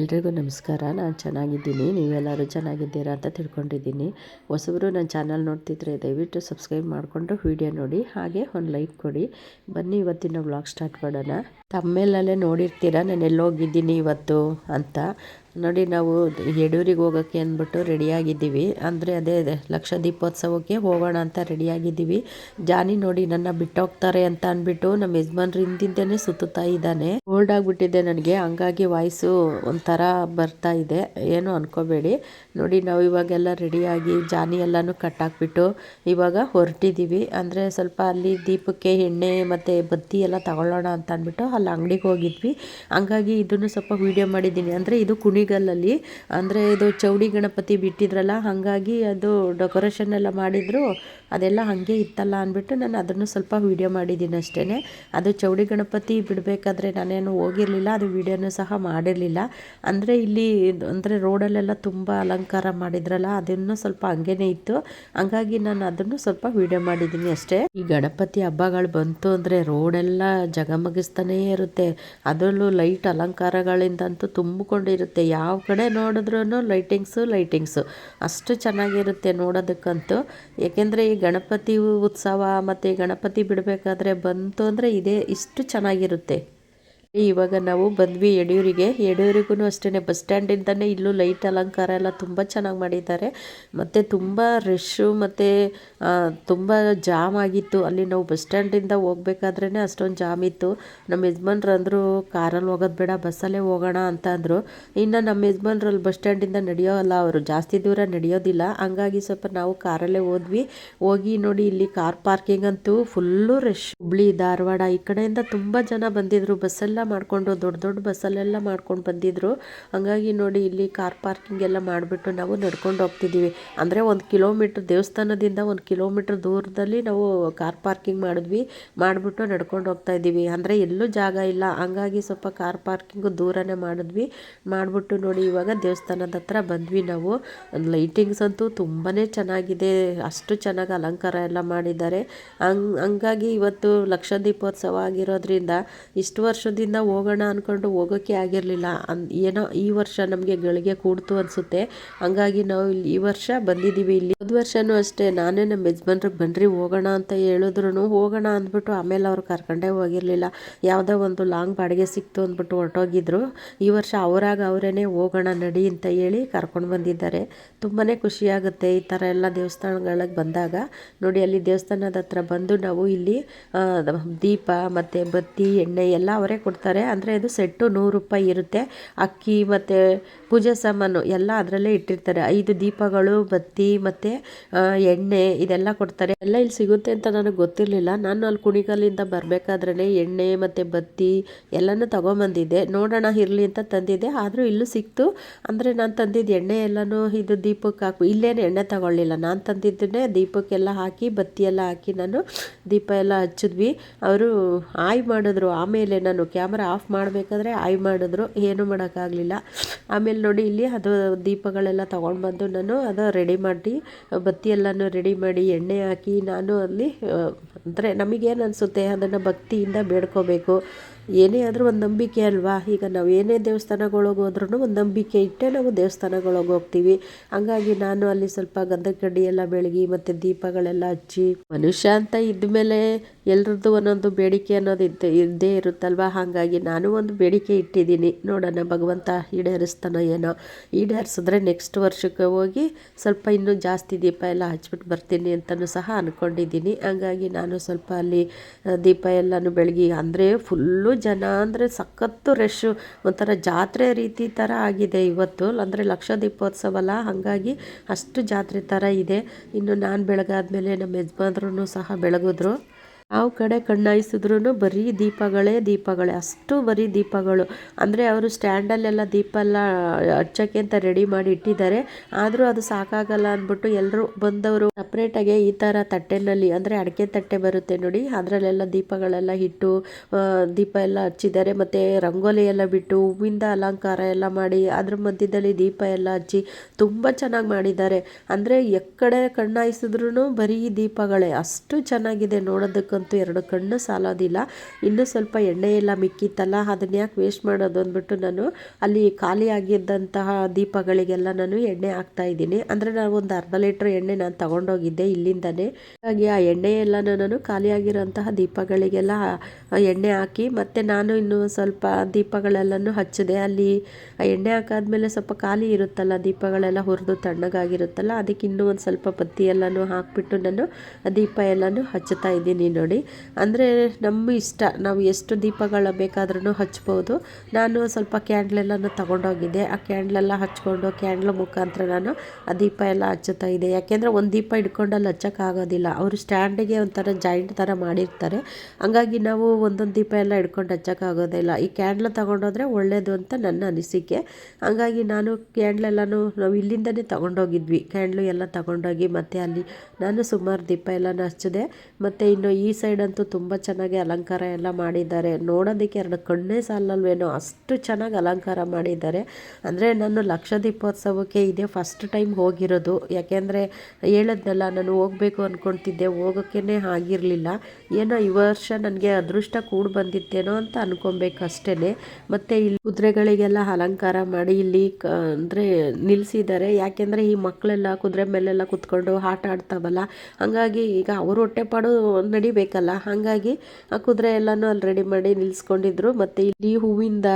ಎಲ್ರಿಗೂ ನಮಸ್ಕಾರ. ನಾನು ಚೆನ್ನಾಗಿದ್ದೀನಿ. ನೀವೆಲ್ಲರೂ ಚೆನ್ನಾಗಿದ್ದೀರಾ ಅಂತ ತಿಳ್ಕೊಂಡಿದ್ದೀನಿ. ಹೊಸಬರು ನನ್ನ ಚಾನಲ್ ನೋಡ್ತಿದ್ರೆ ದಯವಿಟ್ಟು ಸಬ್ಸ್ಕ್ರೈಬ್ ಮಾಡಿಕೊಂಡು ವಿಡಿಯೋ ನೋಡಿ, ಹಾಗೆ ಒಂದು ಲೈಕ್ ಕೊಡಿ. ಬನ್ನಿ ಇವತ್ತಿನ ವ್ಲಾಗ್ ಸ್ಟಾರ್ಟ್ ಮಾಡೋಣ. ತಮ್ಮೇಲಲ್ಲೇ ನೋಡಿರ್ತೀರಾ, ನಾನು ಎಲ್ಲೋಗಿದ್ದೀನಿ ಇವತ್ತು ಅಂತ. ನೋಡಿ, ನಾವು ಯಡೂರಿಗೆ ಹೋಗೋಕ್ಕೆ ಅಂದ್ಬಿಟ್ಟು ರೆಡಿಯಾಗಿದ್ದೀವಿ. ಅಂದರೆ ಅದೇ ಲಕ್ಷ ದೀಪೋತ್ಸವಕ್ಕೆ ಹೋಗೋಣ ಅಂತ ರೆಡಿಯಾಗಿದ್ದೀವಿ. ಜಾನಿ ನೋಡಿ, ನನ್ನ ಬಿಟ್ಟೋಗ್ತಾರೆ ಅಂತ ಅಂದ್ಬಿಟ್ಟು ನಮ್ಮ ಯಜಮಾನ್ರು ಹಿಂದಿಂದನೇ ಸುತ್ತುತ್ತಾ ಇದ್ದಾನೆ. ಓಲ್ಡ್ ಆಗಿಬಿಟ್ಟಿದೆ ನನಗೆ. ಹಂಗಾಗಿ ವಾಯ್ಸು ಒಂಥರ ಬರ್ತಾ ಇದೆ. ಏನು ಅನ್ಕೋಬೇಡಿ. ನೋಡಿ, ನಾವು ಇವಾಗೆಲ್ಲ ರೆಡಿಯಾಗಿ ಜಾನಿ ಎಲ್ಲನೂ ಕಟ್ಟಾಕ್ಬಿಟ್ಟು ಇವಾಗ ಹೊರಟಿದ್ದೀವಿ. ಅಂದರೆ ಸ್ವಲ್ಪ ಅಲ್ಲಿ ದೀಪಕ್ಕೆ ಎಣ್ಣೆ ಮತ್ತು ಬತ್ತಿ ಎಲ್ಲ ತಗೊಳ್ಳೋಣ ಅಂತ ಅಂದ್ಬಿಟ್ಟು ಅಲ್ಲಿ ಅಂಗಡಿಗೆ ಹೋಗಿದ್ವಿ. ಹಂಗಾಗಿ ಇದನ್ನು ಸ್ವಲ್ಪ ವೀಡಿಯೋ ಮಾಡಿದ್ದೀನಿ. ಅಂದರೆ ಇದು ಕುಣಿಗಲ್ಲಲ್ಲಿ ಅಂದರೆ ಇದು ಚೌಡಿ ಗಣಪತಿ ಬಿಟ್ಟಿದ್ರಲ್ಲ, ಹಾಗಾಗಿ ಅದು ಡೆಕೋರೇಷನ್ ಎಲ್ಲ ಮಾಡಿದ್ರು. ಅದೆಲ್ಲ ಹಾಗೆ ಇತ್ತಲ್ಲ ಅಂದ್ಬಿಟ್ಟು ನಾನು ಅದನ್ನು ಸ್ವಲ್ಪ ವೀಡಿಯೋ ಮಾಡಿದ್ದೀನಿ ಅಷ್ಟೇ ಅದು ಚೌಡಿ ಗಣಪತಿ ಬಿಡಬೇಕಾದ್ರೆ ನಾನೇನು ಹೋಗಿರಲಿಲ್ಲ, ಅದು ವೀಡಿಯೋನೂ ಸಹ ಮಾಡಿರಲಿಲ್ಲ. ಅಂದರೆ ಇಲ್ಲಿ ಅಂದರೆ ರೋಡಲ್ಲೆಲ್ಲ ತುಂಬ ಅಲಂಕಾರ ಮಾಡಿದ್ರಲ್ಲ, ಅದನ್ನು ಸ್ವಲ್ಪ ಹಂಗೇನೆ ಇತ್ತು. ಹಂಗಾಗಿ ನಾನು ಅದನ್ನು ಸ್ವಲ್ಪ ವೀಡಿಯೋ ಮಾಡಿದ್ದೀನಿ ಅಷ್ಟೇ. ಈ ಗಣಪತಿ ಹಬ್ಬಗಳು ಬಂತು ಅಂದರೆ ರೋಡೆಲ್ಲ ಜಗಮಗಿಸ್ತಾನೇ ಇರುತ್ತೆ. ಅದರಲ್ಲೂ ಲೈಟ್ ಅಲಂಕಾರಗಳಿಂದಂತೂ ತುಂಬಿಕೊಂಡಿರುತ್ತೆ. ಯಾವ ಕಡೆ ನೋಡಿದ್ರೂ ಲೈಟಿಂಗ್ಸು ಲೈಟಿಂಗ್ಸು ಅಷ್ಟು ಚೆನ್ನಾಗಿರುತ್ತೆ ನೋಡೋದಕ್ಕಂತೂ. ಏಕೆಂದರೆ ಈ ಗಣಪತಿ ಉತ್ಸವ ಮತ್ತು ಗಣಪತಿ ಬಿಡಬೇಕಾದ್ರೆ ಬಂತು ಅಂದರೆ ಇದೇ ಇಷ್ಟು ಚೆನ್ನಾಗಿರುತ್ತೆ. ಇವಾಗ ನಾವು ಬಂದ್ವಿ ಯಡಿಯೂರಿಗೆ. ಯಡಿಯೂರಿಗೂ ಅಷ್ಟೇ ಬಸ್ ಸ್ಟ್ಯಾಂಡಿಂದನೇ ಇಲ್ಲೂ ಲೈಟ್ ಅಲಂಕಾರ ಎಲ್ಲ ತುಂಬ ಚೆನ್ನಾಗಿ ಮಾಡಿದ್ದಾರೆ. ಮತ್ತು ತುಂಬ ರಶ್ಶು ಮತ್ತು ತುಂಬ ಜಾಮ್ ಆಗಿತ್ತು. ಅಲ್ಲಿ ನಾವು ಬಸ್ ಸ್ಟ್ಯಾಂಡಿಂದ ಹೋಗ್ಬೇಕಾದ್ರೇ ಅಷ್ಟೊಂದು ಜಾಮ್ ಇತ್ತು. ನಮ್ಮ ಯಜಮಾನ್ರು ಅಂದರು ಕಾರಲ್ಲಿ ಹೋಗೋದು ಬೇಡ, ಬಸ್ಸಲ್ಲೇ ಹೋಗೋಣ ಅಂತ ಅಂದರು. ಇನ್ನು ನಮ್ಮ ಯಜಮಾನ್ರಲ್ಲಿ ಬಸ್ ಸ್ಟ್ಯಾಂಡಿಂದ ನಡೆಯೋಲ್ಲ ಅವರು ಜಾಸ್ತಿ ದೂರ ನಡೆಯೋದಿಲ್ಲ. ಹಂಗಾಗಿ ಸ್ವಲ್ಪ ನಾವು ಕಾರಲ್ಲೇ ಹೋದ್ವಿ. ಹೋಗಿ ನೋಡಿ ಇಲ್ಲಿ ಕಾರ್ ಪಾರ್ಕಿಂಗ್ ಅಂತೂ ಫುಲ್ಲು ರಶ್ ಹುಬ್ಳಿ, ಧಾರವಾಡ ಈ ಕಡೆಯಿಂದ ತುಂಬ ಜನ ಬಂದಿದ್ರು. ಬಸ್ಸೆಲ್ಲ ಮಾಡಿಕೊಂಡು ದೊಡ್ಡ ದೊಡ್ಡ ಬಸ್ಸಲ್ಲೆಲ್ಲ ಮಾಡ್ಕೊಂಡು ಬಂದಿದ್ರು. ಹಂಗಾಗಿ ನೋಡಿ ಇಲ್ಲಿ ಕಾರ್ ಪಾರ್ಕಿಂಗ್ ಎಲ್ಲ ಮಾಡಿಬಿಟ್ಟು ನಾವು ನಡ್ಕೊಂಡು ಹೋಗ್ತಿದ್ದೀವಿ. ಅಂದರೆ ಒಂದು ಕಿಲೋಮೀಟ್ರ್ ದೇವಸ್ಥಾನದಿಂದ ಒಂದು ಕಿಲೋಮೀಟ್ರ್ ದೂರದಲ್ಲಿ ನಾವು ಕಾರ್ ಪಾರ್ಕಿಂಗ್ ಮಾಡಿದ್ವಿ. ಮಾಡಿಬಿಟ್ಟು ನಡ್ಕೊಂಡು ಹೋಗ್ತಾ ಇದ್ದೀವಿ. ಅಂದರೆ ಎಲ್ಲೂ ಜಾಗ ಇಲ್ಲ. ಹಂಗಾಗಿ ಸ್ವಲ್ಪ ಕಾರ್ ಪಾರ್ಕಿಂಗು ದೂರನೇ ಮಾಡಿದ್ವಿ. ಮಾಡಿಬಿಟ್ಟು ನೋಡಿ ಇವಾಗ ದೇವಸ್ಥಾನದ ಹತ್ರ ಬಂದ್ವಿ ನಾವು. ಲೈಟಿಂಗ್ಸ್ ಅಂತೂ ತುಂಬಾ ಚೆನ್ನಾಗಿದೆ. ಅಷ್ಟು ಚೆನ್ನಾಗಿ ಅಲಂಕಾರ ಎಲ್ಲ ಮಾಡಿದ್ದಾರೆ. ಹಂಗ್, ಹಂಗಾಗಿ ಇವತ್ತು ಲಕ್ಷ ದೀಪೋತ್ಸವ ಆಗಿರೋದ್ರಿಂದ ಇಷ್ಟು ವರ್ಷದಿಂದ ಹೋಗೋಣ ಅಂದ್ಕೊಂಡು ಹೋಗೋಕ್ಕೆ ಆಗಿರಲಿಲ್ಲ. ಅನ್, ಏನೋ ಈ ವರ್ಷ ನಮಗೆ ಗಳಿಗೆ ಕೂಡ್ತು ಅನಿಸುತ್ತೆ. ಹಂಗಾಗಿ ನಾವು ಇಲ್ಲಿ ಈ ವರ್ಷ ಬಂದಿದ್ದೀವಿ ಇಲ್ಲಿ. ಹೋದ ವರ್ಷವೂ ಅಷ್ಟೇ, ನಾನೇ ನಮ್ಮ ಯಜಮಾನ್ರಿಗೆ ಬನ್ನಿರಿ ಹೋಗೋಣ ಅಂತ ಹೇಳಿದ್ರು ಹೋಗೋಣ ಅಂದ್ಬಿಟ್ಟು ಆಮೇಲೆ ಅವ್ರು ಕರ್ಕೊಂಡೇ ಹೋಗಿರಲಿಲ್ಲ. ಯಾವುದೋ ಒಂದು ಲಾಂಗ್ ಬಾಡಿಗೆ ಸಿಕ್ತು ಅಂದ್ಬಿಟ್ಟು ಹೊರಟೋಗಿದ್ರು. ಈ ವರ್ಷ ಅವರಾಗ ಅವರೇನೆ ಹೋಗೋಣ ನಡಿ ಅಂತ ಹೇಳಿ ಕರ್ಕೊಂಡು ಬಂದಿದ್ದಾರೆ. ತುಂಬಾ ಖುಷಿಯಾಗುತ್ತೆ ಈ ಥರ ಎಲ್ಲ ದೇವಸ್ಥಾನಗಳಿಗೆ ಬಂದಾಗ. ನೋಡಿ, ಅಲ್ಲಿ ದೇವಸ್ಥಾನದ ಹತ್ರ ಬಂದು ನಾವು ಇಲ್ಲಿ ದೀಪ ಮತ್ತು ಬತ್ತಿ, ಎಣ್ಣೆ ಎಲ್ಲ ಅವರೇ ಕೊಡ್ತಾರೆ. ಅಂದರೆ ಇದು ಸೆಟ್ಟು ನೂರು ರೂಪಾಯಿ ಇರುತ್ತೆ. ಅಕ್ಕಿ ಮತ್ತು ಪೂಜೆ ಸಾಮಾನು ಎಲ್ಲ ಅದರಲ್ಲೇ ಇಟ್ಟಿರ್ತಾರೆ. ಐದು ದೀಪಗಳು, ಬತ್ತಿ ಮತ್ತು ಎಣ್ಣೆ ಇದೆಲ್ಲ ಕೊಡ್ತಾರೆ. ಎಲ್ಲ ಇಲ್ಲಿ ಸಿಗುತ್ತೆ ಅಂತ ನನಗೆ ಗೊತ್ತಿರಲಿಲ್ಲ. ನಾನು ಅಲ್ಲಿ ಕುಣಿಗಲ್ಲಿಂದ ಬರಬೇಕಾದ್ರೆ ಎಣ್ಣೆ ಮತ್ತು ಬತ್ತಿ ಎಲ್ಲನೂ ತೊಗೊಂಬಂದಿದ್ದೆ. ನೋಡೋಣ, ಇರಲಿ ಅಂತ ತಂದಿದ್ದೆ. ಆದರೂ ಇಲ್ಲೂ ಸಿಕ್ತು. ಅಂದರೆ ನಾನು ತಂದಿದ್ದು ಎಣ್ಣೆ ಎಲ್ಲನೂ ಇದು ದೀಪಕ್ಕೆ ಹಾಕು, ಇಲ್ಲೇನು ಎಣ್ಣೆ ತಗೊಳ್ಳಿಲ್ಲ. ನಾನು ತಂದಿದ್ದನ್ನೇ ದೀಪಕ್ಕೆಲ್ಲ ಹಾಕಿ ಬತ್ತಿ ಎಲ್ಲ ಹಾಕಿ ನಾನು ದೀಪ ಎಲ್ಲ ಹಚ್ಚಿದ್ವಿ. ಅವರು ಆಯ್ ಮಾಡಿದ್ರು. ಆಮೇಲೆ ನಾನು ಕ್ಯಾಮ್ರಾ ಆಫ್ ಮಾಡಬೇಕಾದ್ರೆ ಐ ಮಾಡಿದ್ರು. ಏನೂ ಮಾಡೋಕ್ಕಾಗಲಿಲ್ಲ. ಆಮೇಲೆ ನೋಡಿ ಇಲ್ಲಿ ಅದು ದೀಪಗಳೆಲ್ಲ ತೊಗೊಂಡು ಬಂದು ನಾನು ಅದು ರೆಡಿ ಮಾಡಿ ಬತ್ತಿ ಎಲ್ಲನೂ ರೆಡಿ ಮಾಡಿ, ಎಣ್ಣೆ ಹಾಕಿ ನಾನು ಅಲ್ಲಿ ಅಂದರೆ ನಮಗೇನು ಅನಿಸುತ್ತೆ ಅದನ್ನು ಭಕ್ತಿಯಿಂದ ಬೇಡ್ಕೋಬೇಕು. ಏನೇ ಆದರೂ ಒಂದು ನಂಬಿಕೆ ಅಲ್ವಾ? ಈಗ ನಾವು ಏನೇ ದೇವಸ್ಥಾನಗಳಿಗೆ ಹೋದ್ರೂ ಒಂದು ನಂಬಿಕೆ ಇಟ್ಟೇ ನಾವು ದೇವಸ್ಥಾನಗಳಿಗೆ ಹೋಗ್ತೀವಿ. ಹಂಗಾಗಿ ನಾನು ಅಲ್ಲಿ ಸ್ವಲ್ಪ ಗಂಧದ ಕಡ್ಡಿ ಎಲ್ಲ ಬೆಳಗಿ ಮತ್ತು ದೀಪಗಳೆಲ್ಲ ಹಚ್ಚಿ ಮನುಷ್ಯ ಅಂತ ಇದ್ದಮೇಲೆ ಎಲ್ರದ್ದು ಒಂದೊಂದು ಬೇಡಿಕೆ ಅನ್ನೋದು ಇದ್ದೇ ಇದ್ದೇ ಇರುತ್ತಲ್ವಾ? ಹಾಗಾಗಿ ನಾನು ಒಂದು ಬೇಡಿಕೆ ಇಟ್ಟಿದ್ದೀನಿ. ನೋಡೋಣ ಭಗವಂತ ಈಡೇರಿಸ್ತಾನೋ ಏನೋ. ಈಡೇರಿಸಿದ್ರೆ ನೆಕ್ಸ್ಟ್ ವರ್ಷಕ್ಕೆ ಹೋಗಿ ಸ್ವಲ್ಪ ಇನ್ನೂ ಜಾಸ್ತಿ ದೀಪ ಎಲ್ಲ ಹಚ್ಬಿಟ್ಟು ಬರ್ತೀನಿ ಅಂತಲೂ ಸಹ ಅಂದ್ಕೊಂಡಿದ್ದೀನಿ ಹಂಗಾಗಿ ನಾನು ಸ್ವಲ್ಪ ಅಲ್ಲಿ ದೀಪ ಎಲ್ಲನೂ ಬೆಳಗಿ ಅಂದರೆ ಫುಲ್ಲು ಜನ ಅಂದರೆ ಸಖತ್ತು ರಶ್ಶು ಒಂಥರ ಜಾತ್ರೆ ರೀತಿ ಥರ ಆಗಿದೆ ಇವತ್ತು. ಅಂದರೆ ಲಕ್ಷ ದೀಪೋತ್ಸವ ಅಲ್ಲ ಹಾಗಾಗಿ ಅಷ್ಟು ಜಾತ್ರೆ ಥರ ಇದೆ. ಇನ್ನು ನಾನು ಬೆಳಗಾದ ಮೇಲೆ ನಮ್ಮ ಯಜಮಾನ್ರೂ ಸಹ ಬೆಳಗಿದ್ರು. ಯಾವ ಕಡೆ ಕಣ್ಣಾಯಿಸಿದ್ರೂ ಬರೀ ದೀಪಗಳೇ ದೀಪಗಳೇ, ಅಷ್ಟು ಬರೀ ದೀಪಗಳು. ಅಂದರೆ ಅವರು ಸ್ಟ್ಯಾಂಡಲ್ಲೆಲ್ಲ ದೀಪ ಎಲ್ಲ ಹಚ್ಚೋಕ್ಕೆ ಅಂತ ರೆಡಿ ಮಾಡಿ ಇಟ್ಟಿದ್ದಾರೆ. ಆದರೂ ಅದು ಸಾಕಾಗಲ್ಲ ಅಂದ್ಬಿಟ್ಟು ಎಲ್ಲರೂ ಬಂದವರು ಸಪ್ರೇಟಾಗಿ ಈ ಥರ ತಟ್ಟೆನಲ್ಲಿ, ಅಂದರೆ ಅಡಿಕೆ ತಟ್ಟೆ ಬರುತ್ತೆ ನೋಡಿ, ಅದರಲ್ಲೆಲ್ಲ ದೀಪಗಳೆಲ್ಲ ಇಟ್ಟು ದೀಪ ಎಲ್ಲ ಹಚ್ಚಿದ್ದಾರೆ. ಮತ್ತು ರಂಗೋಲಿ ಎಲ್ಲ ಬಿಟ್ಟು ಹೂವಿಂದ ಅಲಂಕಾರ ಎಲ್ಲ ಮಾಡಿ, ಅದ್ರ ಮಧ್ಯದಲ್ಲಿ ದೀಪ ಎಲ್ಲ ಹಚ್ಚಿ ತುಂಬ ಚೆನ್ನಾಗಿ ಮಾಡಿದ್ದಾರೆ. ಅಂದರೆ ಎಕ್ಕಡೆ ಕಣ್ಣಾಯಿಸಿದ್ರೂ ಬರೀ ದೀಪಗಳೇ, ಅಷ್ಟು ಚೆನ್ನಾಗಿದೆ ನೋಡೋದಕ್ಕಂತೂ. ನೋಡೋಕ್ಕಂತೂ ಎರಡು ಕಣ್ಣು ಸಾಲೋದಿಲ್ಲ. ಇನ್ನೂ ಸ್ವಲ್ಪ ಎಣ್ಣೆ ಎಲ್ಲ ಮಿಕ್ಕಿತ್ತಲ್ಲ, ಅದನ್ನ ಯಾಕೆ ವೇಸ್ಟ್ ಮಾಡೋದು ಅಂದ್ಬಿಟ್ಟು ನಾನು ಅಲ್ಲಿ ಖಾಲಿಯಾಗಿದ್ದಂತಹ ದೀಪಗಳಿಗೆಲ್ಲ ನಾನು ಎಣ್ಣೆ ಹಾಕ್ತಾ ಇದ್ದೀನಿ. ಅಂದರೆ ನಾನು ಒಂದು ಅರ್ಧ ಲೀಟ್ರ್ ಎಣ್ಣೆ ನಾನು ತಗೊಂಡೋಗಿದ್ದೆ ಇಲ್ಲಿಂದನೇ. ಹಾಗಾಗಿ ಆ ಎಣ್ಣೆ ಎಲ್ಲ ನಾನು ಖಾಲಿಯಾಗಿರೋಂತಹ ದೀಪಗಳಿಗೆಲ್ಲ ಎಣ್ಣೆ ಹಾಕಿ, ಮತ್ತು ನಾನು ಇನ್ನು ಸ್ವಲ್ಪ ದೀಪಗಳೆಲ್ಲನೂ ಹಚ್ಚಿದೆ. ಅಲ್ಲಿ ಎಣ್ಣೆ ಹಾಕಾದ್ಮೇಲೆ ಸ್ವಲ್ಪ ಖಾಲಿ ಇರುತ್ತಲ್ಲ, ದೀಪಗಳೆಲ್ಲ ಹುರಿದು ತಣ್ಣಗಾಗಿರುತ್ತಲ್ಲ, ಅದಕ್ಕೆ ಇನ್ನೂ ಒಂದು ಸ್ವಲ್ಪ ಬತ್ತಿ ಎಲ್ಲನೂ ಹಾಕಿಬಿಟ್ಟು ನಾನು ದೀಪ ಎಲ್ಲನೂ ಹಚ್ಚುತ್ತಾ ಇದ್ದೀನಿ ನೋಡಿ. ಅಂದರೆ ನಮ್ಮ ಇಷ್ಟ, ನಾವು ಎಷ್ಟು ದೀಪಗಳ ಬೇಕಾದ್ರೂ ಹಚ್ಬೋದು. ನಾನು ಸ್ವಲ್ಪ ಕ್ಯಾಂಡ್ಲೆಲ್ಲನೂ ತಗೊಂಡೋಗಿದ್ದೆ. ಆ ಕ್ಯಾಂಡ್ಲೆಲ್ಲ ಹಚ್ಕೊಂಡು ಕ್ಯಾಂಡ್ಲ್ ಮುಖಾಂತರ ನಾನು ಆ ದೀಪ ಎಲ್ಲ ಹಚ್ಚುತ್ತಾ ಇದ್ದೆ. ಯಾಕೆಂದರೆ ಒಂದು ದೀಪ ಹಿಡ್ಕೊಂಡಲ್ಲಿ ಹಚ್ಚೋಕ್ಕಾಗೋದಿಲ್ಲ. ಅವರು ಸ್ಟ್ಯಾಂಡಿಗೆ ಒಂಥರ ಜಾಯಿಂಟ್ ಥರ ಮಾಡಿರ್ತಾರೆ. ಹಂಗಾಗಿ ನಾವು ಒಂದೊಂದು ದೀಪ ಎಲ್ಲ ಹಿಡ್ಕೊಂಡು ಹಚ್ಚೋಕ್ಕಾಗೋದಿಲ್ಲ. ಈ ಕ್ಯಾಂಡ್ಲ್ ತಗೊಂಡೋದ್ರೆ ಒಳ್ಳೆಯದು ಅಂತ ನನ್ನ ಅನಿಸಿಕೆ. ಹಂಗಾಗಿ ನಾನು ಕ್ಯಾಂಡ್ಲೆಲ್ಲನೂ ನಾವು ಇಲ್ಲಿಂದನೇ ತಗೊಂಡೋಗಿದ್ವಿ. ಕ್ಯಾಂಡ್ಲು ಎಲ್ಲ ತಗೊಂಡೋಗಿ ಮತ್ತು ಅಲ್ಲಿ ನಾನು ಸುಮಾರು ದೀಪ ಎಲ್ಲನೂ ಹಚ್ಚಿದೆ. ಮತ್ತು ಇನ್ನು ಈ ಸೈಡ್ ಅಂತೂ ತುಂಬ ಚೆನ್ನಾಗಿ ಅಲಂಕಾರ ಎಲ್ಲ ಮಾಡಿದ್ದಾರೆ. ನೋಡೋದಕ್ಕೆ ಎರಡು ಕಣ್ಣೇ ಸಾಲಲ್ವೇನೋ ಅಷ್ಟು ಚೆನ್ನಾಗಿ ಅಲಂಕಾರ ಮಾಡಿದ್ದಾರೆ. ಅಂದರೆ ನಾನು ಲಕ್ಷ ದೀಪೋತ್ಸವಕ್ಕೆ ಇದೇ ಫಸ್ಟ್ ಟೈಮ್ ಹೋಗಿರೋದು. ಯಾಕೆಂದರೆ ಹೇಳದ್ನಲ್ಲ, ನಾನು ಹೋಗಬೇಕು ಅಂದ್ಕೊಳ್ತಿದ್ದೆ ಹೋಗೋಕ್ಕೇ ಆಗಿರಲಿಲ್ಲ. ಏನೋ ಈ ವರ್ಷ ನನಗೆ ಅದೃಷ್ಟ ಕೂಡ ಬಂದಿತ್ತೇನೋ ಅಂತ ಅನ್ಕೊಬೇಕಷ್ಟೇ ಮತ್ತು ಇಲ್ಲಿ ಕುದುರೆಗಳಿಗೆಲ್ಲ ಅಲಂಕಾರ ಮಾಡಿ ಇಲ್ಲಿ ಕ, ಅಂದರೆ ನಿಲ್ಲಿಸಿದ್ದಾರೆ ಯಾಕೆಂದರೆ ಈ ಮಕ್ಕಳೆಲ್ಲ ಕುದುರೆ ಮೇಲೆಲ್ಲ ಕುತ್ಕೊಂಡು ಆಟ ಆಡ್ತಾವಲ್ಲ, ಹಾಗಾಗಿ ಈಗ ಅವರು ಹೊಟ್ಟೆಪಾಡು ನಡಿಬೇಕಲ್ಲ ಹಾಗಾಗಿ ಆ ಕುದುರೆ ಎಲ್ಲನೂ ಅಲ್ಲಿ ರೆಡಿ ಮಾಡಿ ನಿಲ್ಲಿಸ್ಕೊಂಡಿದ್ರು ಮತ್ತೆ ಇಲ್ಲಿ ಹೂವಿಂದ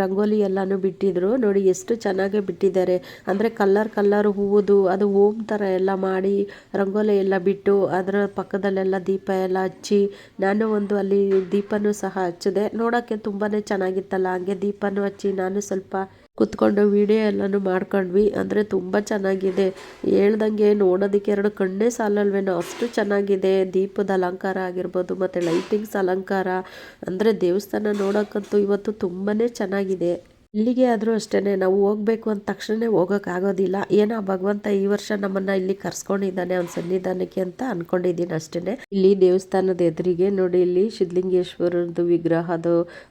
ರಂಗೋಲಿ ಎಲ್ಲಾನು ಬಿಟ್ಟಿದ್ರು. ನೋಡಿ ಎಷ್ಟು ಚೆನ್ನಾಗಿ ಬಿಟ್ಟಿದ್ದಾರೆ. ಅಂದರೆ ಕಲ್ಲರ್ ಕಲ್ಲರ್ ಹೂವುದು, ಅದು ಓಮ್ ಥರ ಎಲ್ಲ ಮಾಡಿ ರಂಗೋಲಿ ಎಲ್ಲ ಬಿಟ್ಟು ಅದರ ಪಕ್ಕದಲ್ಲೆಲ್ಲ ದೀಪ ಎಲ್ಲ ಹಚ್ಚಿ ನಾನು ಒಂದು ಅಲ್ಲಿ ದೀಪನೂ ಸಹ ಹಚ್ಚಿದೆ. ನೋಡೋಕ್ಕೆ ತುಂಬಾ ಚೆನ್ನಾಗಿತ್ತಲ್ಲ? ಹಂಗೆ ದೀಪನೂ ಹಚ್ಚಿ ನಾನು ಸ್ವಲ್ಪ ಕುತ್ಕೊಂಡು ವಿಡಿಯೋ ಎಲ್ಲನೂ ಮಾಡ್ಕೊಂಡ್ವಿ. ಅಂದರೆ ತುಂಬ ಚೆನ್ನಾಗಿದೆ. ಹೇಳ್ದಂಗೆ ನೋಡೋದಕ್ಕೆ ಎರಡು ಕಣ್ಣೇ ಸಾಲಲ್ವೇನೋ. ಅಷ್ಟು ಚೆನ್ನಾಗಿದೆ. ದೀಪದ ಅಲಂಕಾರ ಆಗಿರ್ಬೋದು, ಮತ್ತು ಲೈಟಿಂಗ್ಸ್ ಅಲಂಕಾರ. ಅಂದರೆ ದೇವಸ್ಥಾನ ನೋಡೋಕ್ಕಂತೂ ಇವತ್ತು ತುಂಬಾ ಚೆನ್ನಾಗಿದೆ. ಇಲ್ಲಿಗೆ ಆದರೂ ಅಷ್ಟೇ ನಾವು ಹೋಗ್ಬೇಕು ಅಂದ ತಕ್ಷಣವೇ ಹೋಗೋಕ್ಕಾಗೋದಿಲ್ಲ ಏನೋ ಭಗವಂತ ಈ ವರ್ಷ ನಮ್ಮನ್ನು ಇಲ್ಲಿ ಕರ್ಸ್ಕೊಂಡಿದ್ದಾನೆ, ಅವ್ನ ಸನ್ನಿಧಾನಕ್ಕೆ ಅಂತ ಅನ್ಕೊಂಡಿದ್ದೀನಿ ಅಷ್ಟೇ ಇಲ್ಲಿ ದೇವಸ್ಥಾನದ ಎದುರಿಗೆ ನೋಡಿ, ಇಲ್ಲಿ ಸಿದ್ಧಲಿಂಗೇಶ್ವರದ್ದು ವಿಗ್ರಹದ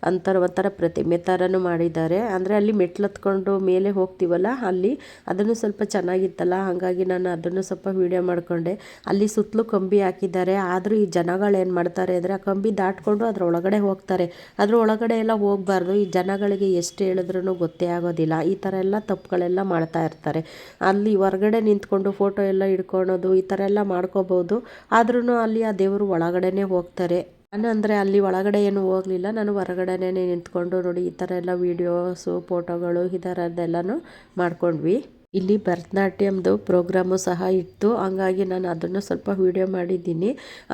ಅಂತರ ಒಂಥರ ಪ್ರತಿಮೆ ಥರನೂ ಮಾಡಿದ್ದಾರೆ. ಅಂದರೆ ಅಲ್ಲಿ ಮೆಟ್ಲತ್ಕೊಂಡು ಮೇಲೆ ಹೋಗ್ತೀವಲ್ಲ, ಅಲ್ಲಿ ಅದನ್ನು ಸ್ವಲ್ಪ ಚೆನ್ನಾಗಿತ್ತಲ್ಲ, ಹಾಗಾಗಿ ನಾನು ಅದನ್ನು ಸ್ವಲ್ಪ ವಿಡಿಯೋ ಮಾಡಿಕೊಂಡೆ. ಅಲ್ಲಿ ಸುತ್ತಲೂ ಕಂಬಿ ಹಾಕಿದ್ದಾರೆ. ಆದರೂ ಈ ಜನಗಳು ಏನು ಮಾಡ್ತಾರೆ ಅಂದರೆ, ಆ ಕಂಬಿ ದಾಟ್ಕೊಂಡು ಅದ್ರ ಒಳಗಡೆ ಹೋಗ್ತಾರೆ. ಅದ್ರ ಒಳಗಡೆ ಎಲ್ಲ ಹೋಗ್ಬಾರ್ದು. ಈ ಜನಗಳಿಗೆ ಎಷ್ಟು ಹೇಳಿದ್ರು ಗೊತ್ತೇ ಆಗೋದಿಲ್ಲ. ಈ ಥರ ಎಲ್ಲ ತಪ್ಪುಗಳೆಲ್ಲ ಮಾಡ್ತಾ ಇರ್ತಾರೆ. ಅಲ್ಲಿ ಹೊರಗಡೆ ನಿಂತ್ಕೊಂಡು ಫೋಟೋ ಎಲ್ಲ ಹಿಡ್ಕೊಳೋದು, ಈ ಥರ ಎಲ್ಲ ಮಾಡ್ಕೋಬೋದು. ಆದ್ರೂ ಅಲ್ಲಿ ಆ ದೇವರು ಒಳಗಡೆನೇ ಹೋಗ್ತಾರೆ. ನಾನು ಅಂದರೆ ಅಲ್ಲಿ ಒಳಗಡೆ ಏನು ಹೋಗಲಿಲ್ಲ. ನಾನು ಹೊರಗಡೆನೇ ನಿಂತ್ಕೊಂಡು ನೋಡಿ ಈ ಥರ ಎಲ್ಲ ವೀಡಿಯೋಸು ಫೋಟೋಗಳು ಈ ಥರದ್ದೆಲ್ಲನೂ ಮಾಡ್ಕೊಂಡ್ವಿ. ಇಲ್ಲಿ ಭರತನಾಟ್ಯಮ್ದು ಪ್ರೋಗ್ರಾಮು ಸಹ ಇತ್ತು. ಹಂಗಾಗಿ ನಾನು ಅದನ್ನು ಸ್ವಲ್ಪ ವೀಡಿಯೋ ಮಾಡಿದ್ದೀನಿ.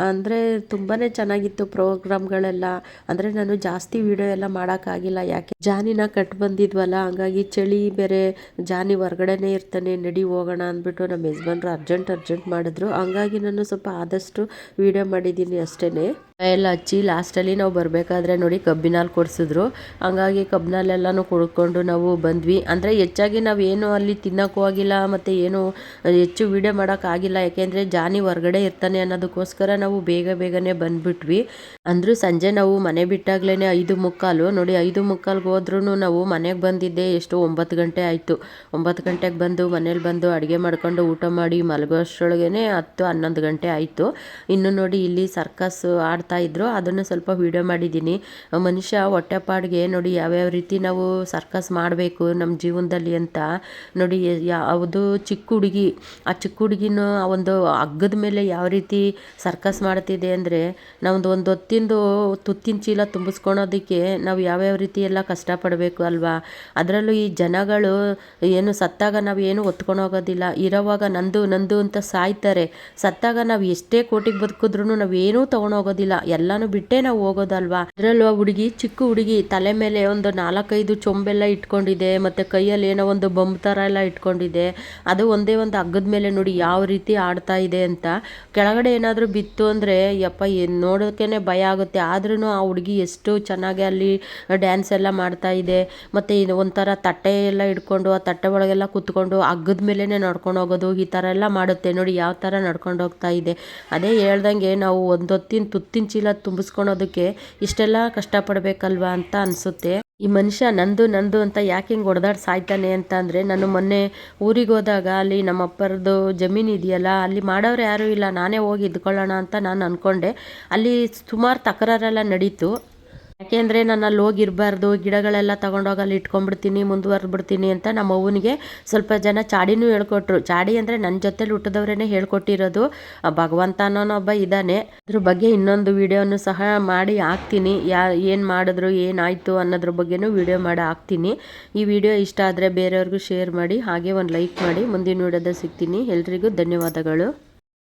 ಅಂದರೆ ತುಂಬಾ ಚೆನ್ನಾಗಿತ್ತು ಪ್ರೋಗ್ರಾಮ್ಗಳೆಲ್ಲ. ಅಂದರೆ ನಾನು ಜಾಸ್ತಿ ವೀಡಿಯೋ ಎಲ್ಲ ಮಾಡೋಕ್ಕಾಗಿಲ್ಲ. ಯಾಕೆ? ಜಾನಿನ ಕಟ್ ಬಂದಿದ್ವಲ್ಲ. ಹಂಗಾಗಿ ಚಳಿ ಬೇರೆ, ಜಾನಿ ಹೊರ್ಗಡೆನೇ ಇರ್ತಾನೆ, ನಡಿ ಹೋಗೋಣ ಅಂದ್ಬಿಟ್ಟು ನಮ್ಮ ಯಜಮಾನ್ರು ಅರ್ಜೆಂಟ್ ಅರ್ಜೆಂಟ್ ಮಾಡಿದ್ರು. ಹಂಗಾಗಿ ನಾನು ಸ್ವಲ್ಪ ಆದಷ್ಟು ವೀಡಿಯೋ ಮಾಡಿದ್ದೀನಿ ಅಷ್ಟೇ ಎಲ್ಲ ಹಚ್ಚಿ ಲಾಸ್ಟಲ್ಲಿ ನಾವು ಬರಬೇಕಾದ್ರೆ ನೋಡಿ ಕಬ್ಬಿನಲ್ಲಿ ಕೊಡಿಸಿದ್ರು. ಹಂಗಾಗಿ ಕಬ್ಬಿನಲ್ಲೆಲ್ಲನೂ ಕುಡ್ಕೊಂಡು ನಾವು ಬಂದ್ವಿ. ಅಂದರೆ ಹೆಚ್ಚಾಗಿ ನಾವು ಏನು ಅಲ್ಲಿ ತಿನ್ನೋಕ್ಕೂ ಆಗಿಲ್ಲ ಮತ್ತು ಏನು ಹೆಚ್ಚು ವೀಡಿಯೋ ಮಾಡೋಕ್ಕಾಗಿಲ್ಲ ಯಾಕೆಂದರೆ ಜಾನಿ ಹೊರಗಡೆ ಇರ್ತಾನೆ ಅನ್ನೋದಕ್ಕೋಸ್ಕರ ನಾವು ಬೇಗ ಬೇಗನೆ ಬಂದುಬಿಟ್ವಿ. ಅಂದರೂ ಸಂಜೆ ನಾವು ಮನೆ ಬಿಟ್ಟಾಗ್ಲೇ ಐದು ಮುಕ್ಕಾಲು. ನೋಡಿ ಐದು ಮುಕ್ಕಾಲ್ಗೆ ಹೋದ್ರೂ ನಾವು ಮನೆಗೆ ಬಂದಿದ್ದೆ ಎಷ್ಟು ಒಂಬತ್ತು ಗಂಟೆ ಆಯಿತು. ಒಂಬತ್ತು ಗಂಟೆಗೆ ಬಂದು ಮನೇಲಿ ಬಂದು ಅಡುಗೆ ಮಾಡ್ಕೊಂಡು ಊಟ ಮಾಡಿ ಮಲಗೋ ಅಷ್ಟರೊಳಗೇ ಹತ್ತು ಹನ್ನೊಂದು ಗಂಟೆ ಆಯಿತು. ಇನ್ನು ನೋಡಿ ಇಲ್ಲಿ ಸರ್ಕಸ್ ಆಡ್ತಾ ಇದ್ರು ಅದನ್ನು ಸ್ವಲ್ಪ ವೀಡಿಯೋ ಮಾಡಿದ್ದೀನಿ. ಮನುಷ್ಯ ಹೊಟ್ಟೆಪಾಡಿಗೆ ನೋಡಿ ಯಾವ್ಯಾವ ರೀತಿ ನಾವು ಸರ್ಕಸ್ ಮಾಡಬೇಕು ನಮ್ಮ ಜೀವನದಲ್ಲಿ ಅಂತ ನೋಡಿ ಯಾವುದು ಚಿಕ್ಕ ಹುಡುಗಿ, ಆ ಚಿಕ್ಕ ಹುಡುಗಿನೂ ಆ ಒಂದು ಹಗ್ಗದ ಮೇಲೆ ಯಾವ ರೀತಿ ಸರ್ಕಸ್ ಮಾಡ್ತಿದೆ ಅಂದರೆ ನಮ್ಮದು ಒಂದು ಹೊತ್ತಿಂದು ತುತ್ತಿನ ಚೀಲ ತುಂಬಿಸ್ಕೊಳೋದಕ್ಕೆ ನಾವು ಯಾವ್ಯಾವ ರೀತಿ ಎಲ್ಲ ಕಷ್ಟಪಡಬೇಕು ಅಲ್ವಾ? ಅದರಲ್ಲೂ ಈ ಜನಗಳು ಏನು ಸತ್ತಾಗ ನಾವು ಏನು ಹೊತ್ಕೊಂಡು ಹೋಗೋದಿಲ್ಲ. ಇರೋವಾಗ ನಂದು ನಂದು ಅಂತ ಸಾಯ್ತಾರೆ. ಸತ್ತಾಗ ನಾವು ಎಷ್ಟೇ ಕೋಟಿಗೆ ಬದುಕಿದ್ರು ನಾವು ಏನೂ ತೊಗೊಂಡೋಗೋದಿಲ್ಲ ಎಲ್ಲಾನು ಬಿಟ್ಟೇ ನಾವು ಹೋಗೋದಲ್ವಾ? ಅದ್ರಲ್ಲೂ ಆ ಹುಡುಗಿ, ಚಿಕ್ಕ ಹುಡುಗಿ, ತಲೆ ಮೇಲೆ ಒಂದು ನಾಲ್ಕೈದು ಚೊಂಬೆಲ್ಲ ಇಟ್ಕೊಂಡಿದೆ, ಮತ್ತೆ ಕೈಯಲ್ಲಿ ಏನೋ ಒಂದು ಬೊಂಬ್ ಥರ ಎಲ್ಲ ಇಟ್ಕೊಂಡಿದೆ. ಅದು ಒಂದೇ ಒಂದು ಹಗ್ಗದ ಮೇಲೆ ನೋಡಿ ಯಾವ ರೀತಿ ಆಡ್ತಾ ಇದೆ ಅಂತ. ಕೆಳಗಡೆ ಏನಾದರೂ ಬಿತ್ತು ಅಂದರೆ, ಯಪ್ಪ, ಏನು ನೋಡೋಕ್ಕೇ ಭಯ ಆಗುತ್ತೆ. ಆದ್ರೂ ಆ ಹುಡುಗಿ ಎಷ್ಟು ಚೆನ್ನಾಗಿ ಅಲ್ಲಿ ಡ್ಯಾನ್ಸ್ ಎಲ್ಲ ಮಾಡ್ತಾ ಇದೆ. ಮತ್ತೆ ಇದು ಒಂಥರ ತಟ್ಟೆ ಎಲ್ಲ ಇಟ್ಕೊಂಡು, ಆ ತಟ್ಟೆ ಒಳಗೆಲ್ಲ ಕುತ್ಕೊಂಡು, ಹಗ್ಗದ ಮೇಲೇ ನಡ್ಕೊಂಡು ಹೋಗೋದು, ಈ ಥರ ಎಲ್ಲ ಮಾಡುತ್ತೆ. ನೋಡಿ, ಯಾವ ಥರ ನಡ್ಕೊಂಡು ಹೋಗ್ತಾ ಇದೆ. ಅದೇ ಹೇಳ್ದಂಗೆ ನಾವು ಒಂದೊತ್ತಿನ ತುತ್ತಿನ ಚೀಲ ತುಂಬಿಸ್ಕೊಳೋದಕ್ಕೆ ಇಷ್ಟೆಲ್ಲ ಕಷ್ಟಪಡಬೇಕಲ್ವಾ ಅಂತ ಅನಿಸುತ್ತೆ. ಈ ಮನುಷ್ಯ ನಂದು ನಂದು ಅಂತ ಯಾಕೆ ಹಿಂಗೆ ಹೊಡೆದಾಡ್ ಸಾಯ್ತಾನೆ ಅಂತ ಅಂದರೆ ನಾನು ಮೊನ್ನೆ ಊರಿಗೆ ಹೋದಾಗ ಅಲ್ಲಿ ನಮ್ಮ ಅಪ್ಪರದು ಜಮೀನು ಇದೆಯಲ್ಲ, ಅಲ್ಲಿ ಮಾಡೋರು ಯಾರೂ ಇಲ್ಲ, ನಾನೇ ಹೋಗಿ ಇದ್ಕೊಳ್ಳೋಣ ಅಂತ ನಾನು ಅಂದ್ಕೊಂಡೆ ಅಲ್ಲಿ ಸುಮಾರು ತಕರಾರೆಲ್ಲ ನಡೀತು. ಯಾಕೆಂದರೆ ನಾನು ಅಲ್ಲಿ ಹೋಗಿರಬಾರ್ದು ಗಿಡಗಳೆಲ್ಲ ತಗೊಂಡೋಗಿ ಅಲ್ಲಿ ಇಟ್ಕೊಂಡ್ಬಿಡ್ತೀನಿ, ಮುಂದುವರೆದ್ಬಿಡ್ತೀನಿ ಅಂತ ನಮ್ಮ ಅವ್ವನಿಗೆ ಸ್ವಲ್ಪ ಜನ ಚಾಡಿನೂ ಹೇಳ್ಕೊಟ್ರು. ಚಾಡಿ ಅಂದರೆ ನನ್ನ ಜೊತೆಲಿ ಹುಟ್ಟಿದವ್ರೇ ಹೇಳ್ಕೊಟ್ಟಿರೋದು. ಭಗವಂತ ಅನ್ನೋನೊಬ್ಬ ಇದ್ದಾನೆ. ಅದ್ರ ಬಗ್ಗೆ ಇನ್ನೊಂದು ವಿಡಿಯೋನು ಸಹ ಮಾಡಿ ಹಾಕ್ತೀನಿ. ಯಾ, ಏನು ಮಾಡಿದ್ರು, ಏನಾಯಿತು ಅನ್ನೋದ್ರ ಬಗ್ಗೆನೂ ವಿಡಿಯೋ ಮಾಡಿ ಹಾಕ್ತೀನಿ. ಈ ವಿಡಿಯೋ ಇಷ್ಟ ಆದರೆ ಬೇರೆಯವ್ರಿಗೂ ಶೇರ್ ಮಾಡಿ, ಹಾಗೆ ಒಂದು ಲೈಕ್ ಮಾಡಿ. ಮುಂದಿನ ವಿಡಿಯೋದಲ್ಲಿ ಸಿಗ್ತೀನಿ. ಎಲ್ರಿಗೂ ಧನ್ಯವಾದಗಳು.